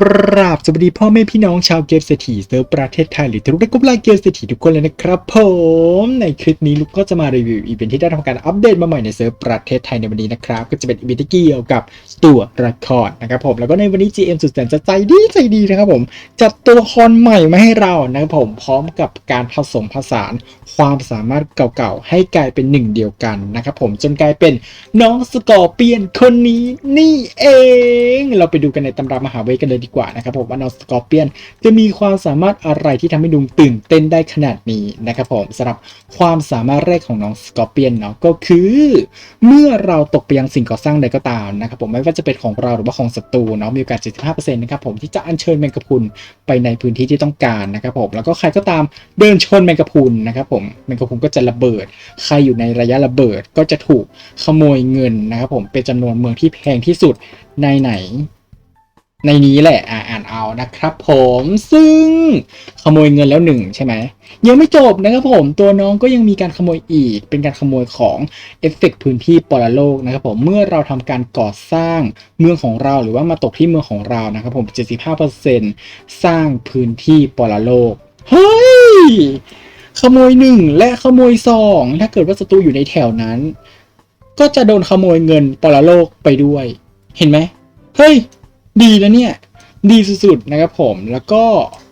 กราบสวัสดีพ่อแม่พี่น้องชาวเกมเศรษฐีเซิร์ฟประเทศไทยหรือทุกท่านกุ๊ปไลน์เกมเศรษฐีทุกคนเลยนะครับผมในคลิปนี้ลูกก็จะมารีวิวอีเวนท์ที่ได้ทำการอัปเดตมาใหม่ในเซิร์ฟประเทศไทยในวันนี้นะครับ ก็จะเป็นอีเวนท์ที่เกี่ยวกับตัวละครนะครับผมแล้วก็ในวันนี้ GM สุดแสนจะใจดีใจดีนะครับผมจัดตัวละครใหม่มาให้เรานะครับผมพร้อมกับการผสมผสานความสามารถเก่าๆให้กลายเป็นหนึ่งเดียวกันนะครับผมจนกลายเป็นน้องสกอร์เปียนคนนี้นี่เอง เราไปดูกันในตำรามหาเวทกันเลยดีกว่านะครับผมว่าน้องสกอร์เปียนจะมีความสามารถอะไรที่ทำให้ลุงตื่นเต้นได้ขนาดนี้นะครับผมสำหรับความสามารถแรกของน้องสกอร์เปียนเนาะก็คือ เมื่อเราตกไปยังสิ่งก่อสร้างใดก็ตามนะครับผมไม่ว่าจะเป็นของเราหรือว่าของศัตรูเนาะมีโอกาส 75%นะครับผมที่จะอัญเชิญแมงกะพรุนไปในพื้นที่ที่ต้องการนะครับผมแล้วก็ใครก็ตามเดินชนแมงกะพรุนนะครับผมแมงกะพรุนก็จะระเบิด ใครอยู่ในระยะระเบิดก็จะถูกขโมยเงินนะครับผมเป็นจำนวนเมืองที่แพงที่สุดในไหน ในนี้แหละอ่าอ่านเอานะครับ ผมซึ่งขโมยเงินแล้วหนึ่งใช่ไหมยังไม่จบนะครับผมตัวน้องก็ยังมีการขโมยอีก เป็นการขโมยของเอฟเฟกต์พื้นที่ปรโลกนะครับผมเมื่อเราทำการก่อสร้างเมืองของเราหรือว่ามาตกที่เมืองของเรานะครับผม 75%สร้างพื้นที่ปรโลกเฮ้ยขโมยหนึ่งและขโมยสองถ้าเกิดว่าศัตรูอยู่ในแถวนั้น ก็จะโดนขโมยเงินปรโลกไปด้วย เห็นไหมเฮ้ย ดีนะเนี่ย ดีสุดๆนะครับผมแล้วก็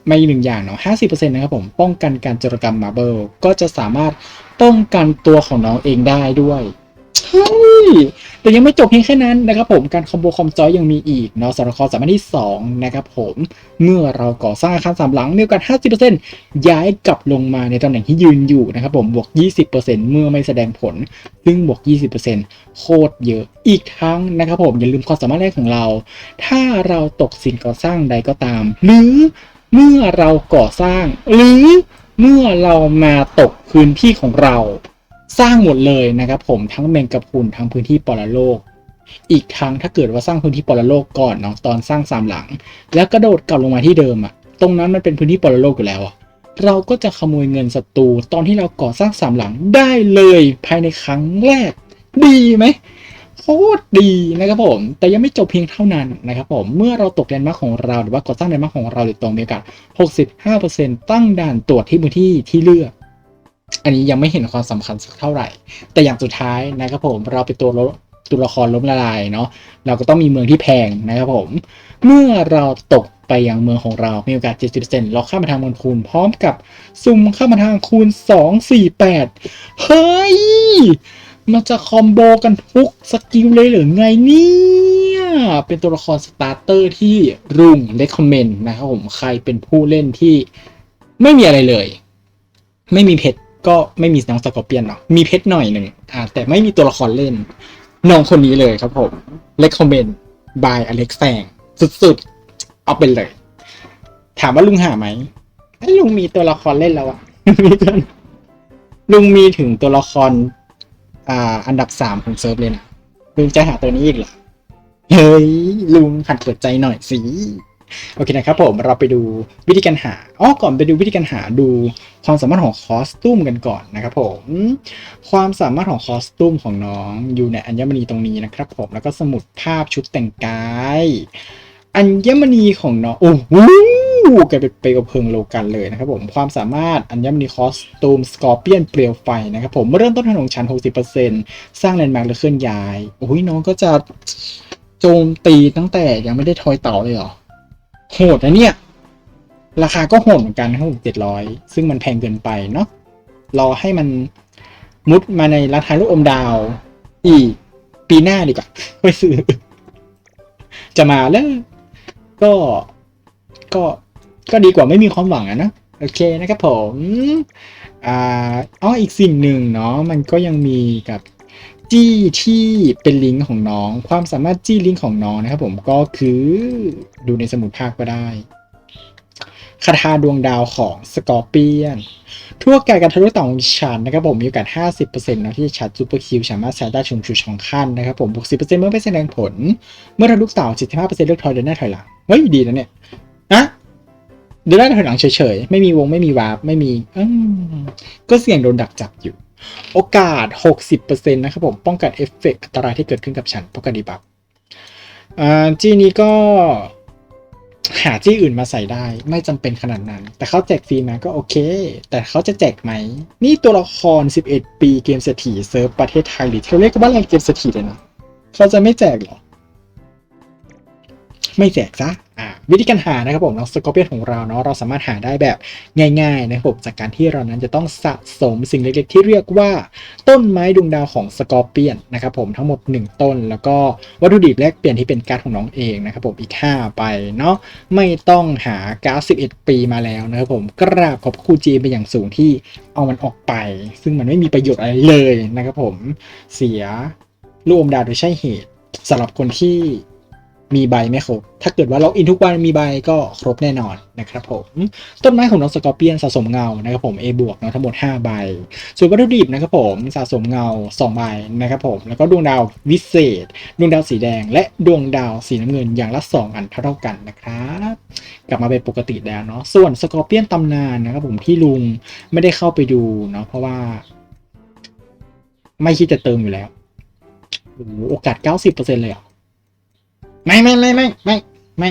มาอีกหนึ่งอย่างเนาะห้าสิบเปอร์เซ็นต์นะครับผมป้องกันการจรกรรมมาเบิลก็จะสามารถป้องกันตัวของน้องเองได้ด้วย ฮ้ย แต่ยังไม่จบเพียงแค่นั้นนะครับผม การคอมโบคอมจอยยังมีอีกเนาะสำหรับความสามารถที่สองนะครับผม เมื่อเราก่อสร้างอาคารสามหลังมีโอกาส 50%ย้ายกลับลงมาในตำแหน่งที่ยืนอยู่นะครับผม บวก 20%เมื่อไม่แสดงผล ซึ่งบวก 20%โคตรเยอะ อีกทั้งนะครับผม อย่าลืมความสามารถแรกของเรา ถ้าเราตกสิ่งก่อสร้างใดก็ตาม หรือเมื่อเราก่อสร้าง หรือเมื่อเรามาตกพื้นที่ของเรา สร้างหมดเลยนะครับผมทั้งแมงกะพรุนทั้งพื้นที่ปรโลก อีกทั้งถ้าเกิดว่าสร้างพื้นที่ปรโลกก่อนเนาะตอนสร้างสามหลัง แล้วกระโดดกลับลงมาที่เดิมอะตรงนั้นมันเป็นพื้นที่ปรโลกอยู่แล้วอะเราก็จะขโมยเงินศัตรูตอนที่เราก่อสร้างสามหลังได้เลยภายในครั้งแรก ดีไหมโคตรดีนะครับผม แต่ยังไม่จบเพียงเท่านั้นนะครับผม เมื่อเราตกแลนมาร์ของเราหรือว่าก่อสร้างแลนมาร์ของเราโดยตรงมีโอกาส65%ตั้งด่านตรวจที่พื้นที่ที่เลือก อันนี้ยังไม่เห็นความสำคัญสักเท่าไหร่ แต่อย่างสุดท้ายนะครับผมเราเป็นตัวตัวละครล้มละลายเนาะเราก็ต้องมีเมืองที่แพงนะครับผม เมื่อเราตกไปยังเมืองของเรา มีโอกาส 70%เราข้ามมาทางเมืองคูณ พร้อมกับซุ่มข้ามมาทางคูณ 2 4 8 เฮ้ย มันจะคอมโบกันทุกสกิลเลยหรือไงเนี่ยเป็นตัวละครสตาร์เตอร์ที่รุ่งเลคคอมเมนต์นะครับผม ใครเป็นผู้เล่นที่ไม่มีอะไรเลย ไม่มีเพชร ก็ไม่มีน้องสกอร์เปียนเนาะมีเพชรหน่อยหนึ่งอ่าแต่ไม่มีตัวละครเล่น น้องคนนี้เลยครับผมเลคคอมเมนต์ by อเล็กแซงสุดๆ เอาเป็นเลย ถามว่าลุงหาไหมลุงมีตัวละครเล่นแล้วอะมีตัวลุงมีถึงตัวละคร อ่า อันดับสามของเซิร์ฟเลยนะลุงจะหาตัวนี้อีกเหรอเฮ้ยลุงหัดเปิดใจหน่อยสิ โอเคนะครับผมเราไปดูวิธีการหาอ๋อก่อนไปดูวิธีการหาดูความสามารถของคอสตูมกันก่อนนะครับผมความสามารถของคอสตูมของน้องอยู่ในอัญมณีตรงนี้นะครับผมแล้วก็สมุดภาพชุดแต่งกายอัญมณีของน้องโอ้โหกลายเป็นเปลวเพลิงโลกันเลยนะครับผมความสามารถอัญมณีคอสตูมสกอร์เปียนเปลวไฟนะครับผมเริ่มต้นทางของชั้น60%สร้างแลนด์มาร์คและเคลื่อนย้ายโอ้ยน้องก็จะโจมตีตั้งแต่ยังไม่ได้ทอยเต่าเลยเหรอ โหดนะเนี่ย ราคาก็โหดเหมือนกันนะครับผมเจ็ดร้อยซึ่งมันแพงเกินไปเนาะรอให้มันมุดมาในรานทาลูกอมดาว อีก ปีหน้าดีกว่าไม่ซื้อ จะมาแล้วก็ก็ก็ดีกว่าไม่มีความหวังอะนะโอเคนะครับผม อ่าอ๋ออีกสิ่งหนึ่งเนาะมันก็ยังมีกับ จี้ที่เป็นลิงก์ของน้อง ความสามารถจี้ลิงก์ของน้องนะครับผมก็คือดูในสมุดภาคก็ได้คาถาดวงดาวของสกอร์เปียนทั่วกายการทะลุต่างของฉันนะครับผมมีโอกาส 50%นะที่ชัดซูเปอร์คิวสามารถใช้ได้ชมชูช่องขั้นนะครับผมบวก 10%เมื่อไม่แสดงผล เมื่อทะลุเต่า75%เลือกถอยเดินหน้าถอยหลังเฮ้ยดีนะเนี่ยอะเดินหน้าถอยหลังเฉยๆ ไม่มีวงไม่มีวาร์ปไม่มีอืมก็เสี่ยงโดนดักจับอยู่ โอกาส 60%นะครับผม ป้องกันเอฟเฟกต์อันตรายที่เกิดขึ้นกับฉัน ป้องกันดีบัฟจี้นี้ก็หาที่อื่นมาใส่ได้ ไม่จำเป็นขนาดนั้น แต่เขาแจกฟรีมาก็โอเค แต่เขาจะแจกไหม นี่ตัวละคร 11 ปีเกมเศรษฐีเซิร์ฟประเทศไทยหรือที่เราเรียกกันว่าแรงเกมเศรษฐีเลยนะเขาจะไม่แจกเหรอ ไม่แจกซะอ่า วิธีการหานะครับผมน้องสกอร์เปียนของเราเนาะเราสามารถหาได้แบบง่ายๆนะครับผมจากการที่เรานั้นจะต้องสะสมสิ่งเล็กๆ ที่เรียกว่า ต้นไม้ดวงดาวของสกอร์เปียนนะครับผมทั้งหมด 1 ต้น แล้วก็วัตถุดิบแลกเปลี่ยนที่เป็นการ์ดของน้องเองนะครับผมอีก 5 ไปเนาะไม่ต้องหาการ์ด11 ปีมาแล้วนะครับผมกราบขอบครูจีเป็นอย่างสูงที่เอามันออกไป ซึ่งมันไม่มีประโยชน์อะไรเลยนะครับผมเสียลูกอมดาวโดยใช่เหตุสำหรับคนที่ มีใบไม่ครบ ถ้าเกิดว่าล็อกอินทุกวันมีใบก็ครบแน่นอนนะครับผมต้นไม้ของน้องสกอร์เปียนสะสมเงานะครับผม A บวกเนาะทั้งหมด 5 ใบ ส่วนวัตถุดิบนะครับผมสะสมเงา 2 ใบนะครับผม แล้วก็ดวงดาววิเศษ ดวงดาวสีแดง และดวงดาวสีน้ำเงินอย่างละ 2 อันเท่าๆกันนะครับ กลับมาเป็นปกติแล้วเนาะส่วนสกอร์เปียนตำนานนะครับผมที่ลุงไม่ได้เข้าไปดูเนาะเพราะว่า ไม่คิดจะเติมอยู่แล้วโอ้โหโอกาส 90%เลยเห ไม่ไม่ไม่ไม่ไม่ไม่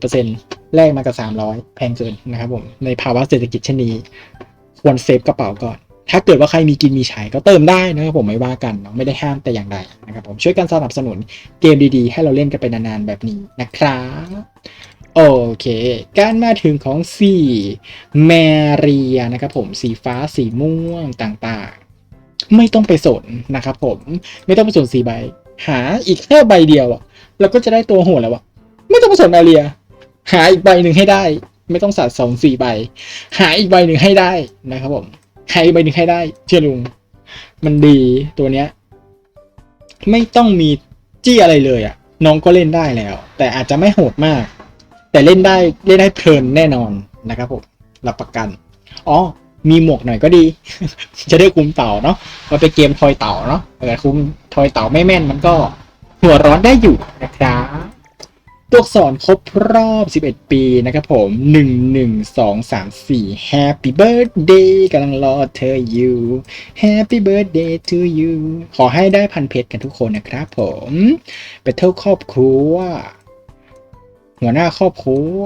90%แลกมากับ300แพงเกินนะครับผม ในภาวะเศรษฐกิจเช่นนี้ ควรเซฟกระเป๋าก่อน ถ้าเกิดว่าใครมีกินมีใช้ก็เติมได้นะครับผมไม่ว่ากันเนาะไม่ได้ห้ามแต่อย่างใดนะครับผมช่วยกันสนับสนุนเกมดีๆ ให้เราเล่นกันไปนานๆแบบนี้นะครับโอเค การมาถึงของสีแมเรียนะครับผมสีฟ้าสีม่วงต่างๆ ไม่ต้องไปสนนะครับผมไม่ต้องไปสนสีใบ หาอีกแค่ใบเดียวอะแล้วก็จะได้ตัวโหดแล้วอะไม่ต้องไปสนแมเรีย หาอีกใบหนึ่งให้ได้ ไม่ต้องสะสมสี่ใบ หาอีกใบหนึ่งให้ได้นะครับผมหาอีกใบหนึ่งให้ได้เชื่อลุง มันดีตัวเนี้ย ไม่ต้องมีจี้อะไรเลยอะน้องก็เล่นได้แล้ว แต่อาจจะไม่โหดมาก แต่เล่นได้เล่นได้เพลินแน่นอนนะครับผมรับประกันอ๋อมีหมวกหน่อยก็ดี จะได้คุ้มเต่าเนาะมันเป็นเกมทอยเต่าเนาะเออคุ้ม ทอยเต่าไม่แม่นมันก็หัวร้อนได้อยู่นะครับตัวอักษรครบรอบ 11 ปีนะครับผม 1 1 2 3 4 Happy Birthday กำลังรอเธออยู่ Happy Birthday to you ขอให้ได้พันเพชรกันทุกคนนะครับผมเป็นเท่าครอบครัว หัวหน้าครอบครัว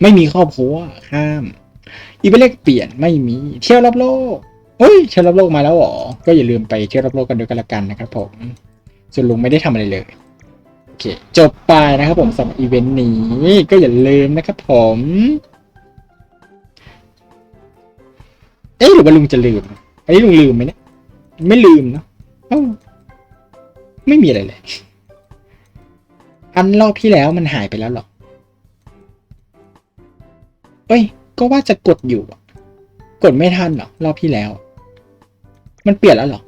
ไม่มีครอบครัวห้าม อีเวนต์เลขเปลี่ยนไม่มี เที่ยวรอบโลก เฮ้ยเที่ยวรอบโลกมาแล้วหรอ ก็อย่าลืมไปเที่ยวรอบโลกกันด้วยกันละกันนะครับผม ส่วนลุงไม่ได้ทำอะไรเลย โอเค จบไปนะครับผมสำหรับอีเวนต์นี้ก็อย่าลืมนะครับผม เอ๊ะหรือว่าลุงจะลืมอันนี้ลุงลืมไหมเนี่ยไม่ลืมเนอะไม่มีอะไรเลย อันรอบที่แล้วมันหายไปแล้วหรอเอ้ย ก็ว่าจะกดอยู่ กดไม่ทันหรอรอบที่แล้ว มันเปลี่ยนแล้วเหรอ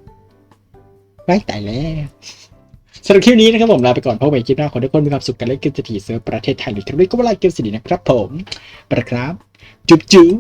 ไม่แต่แล้วสำหรับคลิปนี้นะครับผมลาไปก่อนพบกันใหม่คลิปหน้าขอให้ทุกคนมีความสุขกันเล่นเกมสถีเซิร์ฟประเทศไทยหรือทุกเรื่องก็ว่าไลค์เกมสถีนะครับผมไปละครับจุ๊บจุ๊บ